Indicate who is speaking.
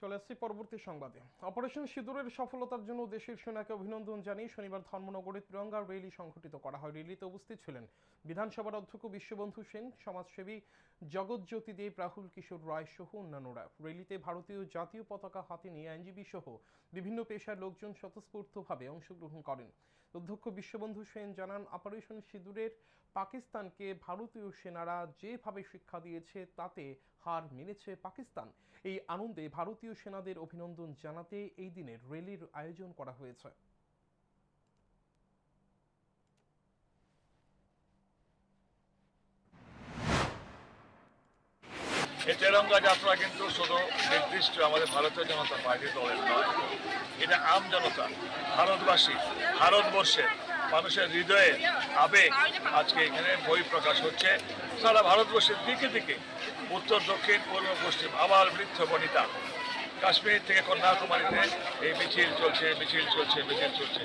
Speaker 1: চলে আসছি পরবর্তী সংবাদে। অপারেশন সিঁদুরের সফলতার জন্য দেশের সেনাকে অভিনন্দন জানিয়ে শনিবার ধর্মনগরে ত্রিরঙ্গা র্যালি সংঘটিত করা হয়। র্যালিতে উপস্থিত ছিলেন বিধানসভার অধ্যক্ষ বিশ্ববন্ধু সেন, সমাজসেবী জগৎজ্যোতি দেব রাহুল কিশোর রায় সহ অন্যান্যরা। র্যালিতে ভারতীয় জাতীয় পতাকা হাতে নিয়ে আইনজীবী সহ বিভিন্ন পেশার লোকজন স্বতঃস্ফূর্তভাবে অংশগ্রহণ করেন। অধ্যক্ষ বিশ্ববন্ধু সেন জানান অপারেশন সিঁদুরের পাকিস্তানকে ভারতীয় সেনারা যেভাবে শিক্ষা দিয়েছে, তাতে হার মেনেছে পাকিস্তান। এই আনন্দে ভারতীয় সেনাদের অভিনন্দন জানাতে এই দিনের র্যালির আয়োজন করা হয়েছে।
Speaker 2: এই তেরঙ্গা যাত্রা কিন্তু শুধু নির্দিষ্ট আমাদের ভারতীয় জনতা পার্টি দলের নয়, এটা আম জনতা, ভারতবাসী, ভারতবর্ষের মানুষের হৃদয়ে আবেগ আজকে এখানে বই প্রকাশ হচ্ছে। সারা ভারতবর্ষের দিকে দিকে উত্তর, দক্ষিণ, পূর্ব, পশ্চিম আবার বৃদ্ধ বনিতা। কাশ্মীর থেকে কন্যাকুমারীতে এই মিছিল চলছে মিছিল চলছে মিছিল চলছে।